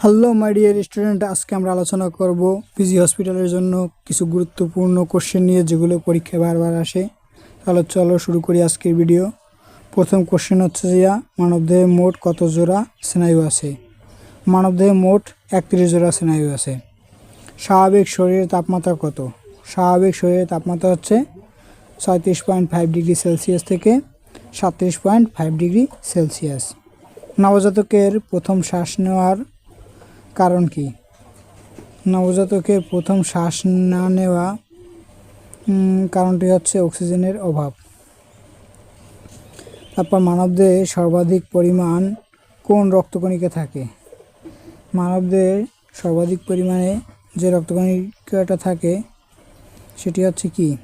Hello my dear student আজকে আমরা আলোচনা করব পিজি হসপিটালের জন্য কিছু গুরুত্বপূর্ণ কোশ্চেন নিয়ে, যেগুলো পরীক্ষায় বারবার আসে। তাহলে চলো শুরু করি আজকের ভিডিও প্রথম কোশ্চেন হচ্ছে যে, মানবদেহে মোট কত জোড়া স্নায়ু আছে? মানবদেহে মোট একত্রিশ জোড়া স্নায়ু আছে। স্বাভাবিক শরীরের তাপমাত্রা কত? স্বাভাবিক শরীরের তাপমাত্রা হচ্ছে ছয়ত্রিশ পয়েন্ট ফাইভ ডিগ্রি সেলসিয়াস থেকে সাতত্রিশ পয়েন্ট ফাইভ ডিগ্রি সেলসিয়াস। নবজাতকের প্রথম শ্বাস নেওয়ার কারণ কি? নবজাতকের প্রথম শ্বাস না নেওয়া কারণটি হচ্ছে অক্সিজেনের অভাব। তারপর মানবদেহে সর্বাধিক পরিমাণ কোন রক্তকণিকা থাকে? মানবদেহে সর্বাধিক পরিমাণে যে রক্তকণিকাটা থাকে, সেটি হচ্ছে কি?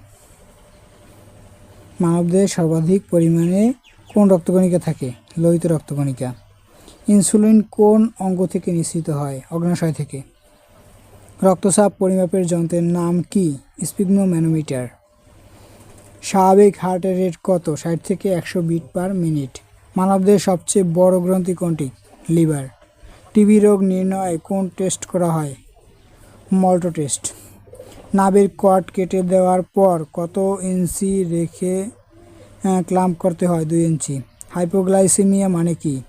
মানবদেহে সর্বাধিক পরিমাণে কোন রক্তকণিকা থাকে? লোহিত রক্তকণিকা। ইনসুলিন কোন অঙ্গ থেকে নিঃসৃত হয়? অগ্নাশয় থেকে। রক্তচাপ পরিমাপের যন্ত্রের নাম কি? স্পিগমোম্যানোমিটার স্বাভাবিক হার্টের রেট কত? ষাট থেকে একশো বিট পার মিনিট। মানবদের সবচেয়ে বড় গ্রন্থি কোনটি? লিভার। টিবি রোগ নির্ণয় কোন টেস্ট করা হয়? মল্টো টেস্ট। নাবের কট কেটে দেওয়ার পর কত ইঞ্চি রেখে ক্লাম্প করতে হয়? দুই ইঞ্চি। হাইপোগ্লাইসেমিয়া মানে কি?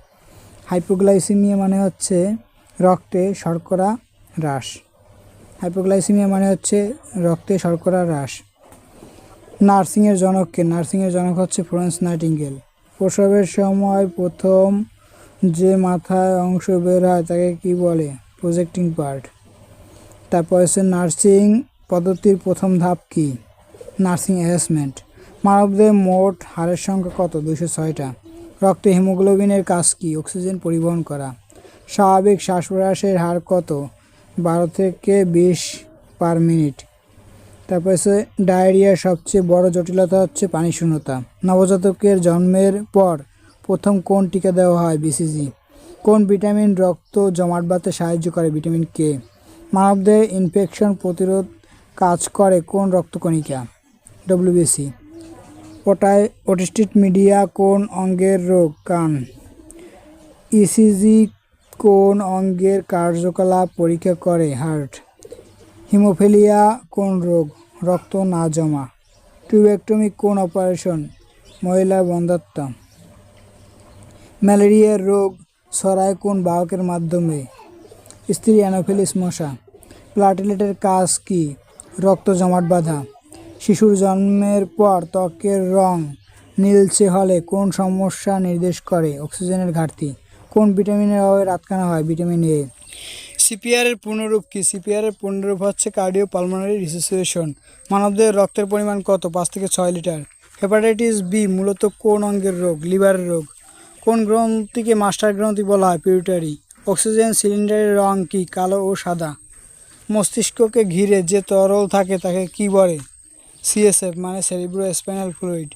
হাইপোগ্লাইসেমিয়া মানে হচ্ছে রক্তে শর্করা হ্রাস। হাইপোগ্লাইসেমিয়া মানে হচ্ছে রক্তে শর্করা হ্রাস। নার্সিংয়ের জনককে, নার্সিংয়ের জনক হচ্ছে ফ্লোরেন্স নাইটিঙ্গেল। প্রসবের সময় প্রথম যে মাথায় অংশ বের হয় তাকে কি বলে? Projecting part. তারপর হচ্ছে নার্সিং পদ্ধতির প্রথম ধাপ কি? Nursing assessment. মানবদের মোট হারের সংখ্যা কত? দুশো ছয়টা। রক্তে হিমোগ্লোবিনের কাজ কি? অক্সিজেন পরিবহন করা। স্বাভাবিক শ্বাস প্রশ্বাসের হার কত? বারো থেকে বিশ পার মিনিট। তারপর হচ্ছে ডায়রিয়ার সবচেয়ে বড় জটিলতা হচ্ছে পানি শূন্যতা নবজাতকের জন্মের পর প্রথম কোন টিকা দেওয়া হয়? বিসিজি। কোন ভিটামিন রক্ত জমাট বাঁধতে সাহায্য করে? Vitamin K? মানবদেহে ইনফেকশন প্রতিরোধ কাজ করে কোন রক্তকণিকা? ডব্লিউবিসি ওটায় অটিস্টিক মিডিয়া কোন অঙ্গের রোগ? কান। ইসিজি কোন অঙ্গের কার্যকলাপ পরীক্ষা করে? হার্ট। হিমোফিলিয়া কোন রোগ? রক্ত না জমা। টিউবেক্টমি কোন অপারেশন? মহিলার বন্ধাত্ম। ম্যালেরিয়ার রোগ, ছড়ায় কোন বাহকের মাধ্যমে? স্ত্রী অ্যানোফিলিস মশা। প্লাটিলেটের কাজ কি? রক্ত জমাট বাঁধা। শিশুর জন্মের পর ত্বকের রং নীলচে হলে কোন সমস্যা নির্দেশ করে? অক্সিজেনের ঘাটতি। কোন ভিটামিনের অভাবে রাতকানা হয়? Vitamin A. সিপিআর এর পূর্ণরূপ কি? সিপিআর এর পূর্ণরূপ হচ্ছে কার্ডিও পালমোনারি রিসোসিয়েশন মানবদের রক্তের পরিমাণ কত? পাঁচ থেকে ছয় লিটার। হেপাটাইটিস বি মূলত কোন অঙ্গের রোগ? লিভারের রোগ। কোন গ্রন্থিকে মাস্টার গ্রন্থি বলা হয়? পিউটারি। অক্সিজেন সিলিন্ডারের রং কি? কালো ও সাদা? মস্তিষ্ককে ঘিরে যে তরল থাকে তাকে কি বলে? সিএসএফ মানে সেরিব্রো স্পাইনাল ফ্লুইড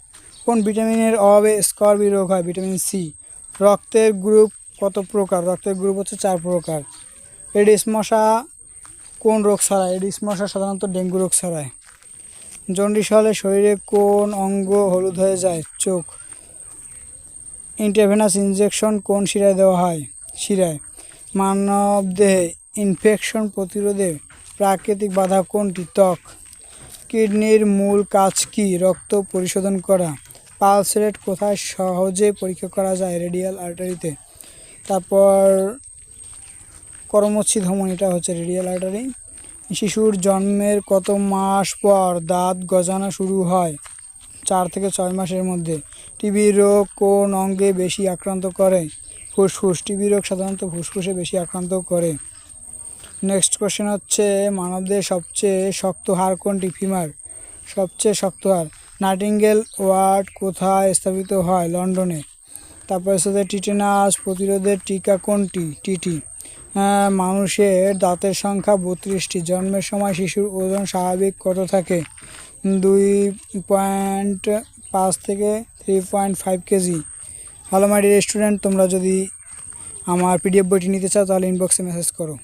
কোন ভিটামিনের অভাবে স্করবি রোগ হয়? ভিটামিন সি রক্তের গ্রুপ কত প্রকার? রক্তের গ্রুপ হচ্ছে চার প্রকার। এডিস মশা কোন রোগ ছড়ায়? এডিস মশা সাধারণত ডেঙ্গু রোগ ছড়ায়। জন্ডিস হলে শরীরে কোন অঙ্গ হলুদ হয়ে যায়? চোখ। ইন্টারভেনাস ইনজেকশন কোন শিরায় দেওয়া হয়? শিরায়। মানবদেহে ইনফেকশন প্রতিরোধে প্রাকৃতিক বাধা কোনটি? ত্বক। কিডনির মূল কাজ কি? রক্ত পরিশোধন করা। পালস রেট কোথায়? সহজে পরীক্ষা করা যায় রেডিয়াল আর্টারিতে। তারপর করমচ্ছি ধমন এটা হচ্ছে রেডিয়াল আর্টারি। শিশুর জন্মের কত মাস পর দাঁত গজানো শুরু হয়? চার থেকে ছয় মাসের মধ্যে। টিবি রোগ কোন অঙ্গে বেশি আক্রান্ত করে? ফুসফুস। টিবি রোগ সাধারণত ফুসফুসে বেশি আক্রান্ত করে। নেক্সট কোশ্চেন হচ্ছে মানবদের সবচেয়ে শক্ত হার কোনটি? ফিমার সবচেয়ে শক্ত হার। নাইটিঙ্গেল ওয়ার্ড কোথায় স্থাপিত হয়? লন্ডনে তারপর সাথে টিটেনাস প্রতিরোধের টিকা কোনটি? টিটি আহ, মানুষের দাঁতের সংখ্যা বত্রিশটি। জন্মের সময় শিশুর ওজন স্বাভাবিক কত থাকে? দুই পয়েন্ট পাঁচ থেকে three point five KG. Hello my restaurant তোমরা যদি আমার পিডিএফ বইটি নিতে চাও তাহলে ইনবক্সে মেসেজ করো।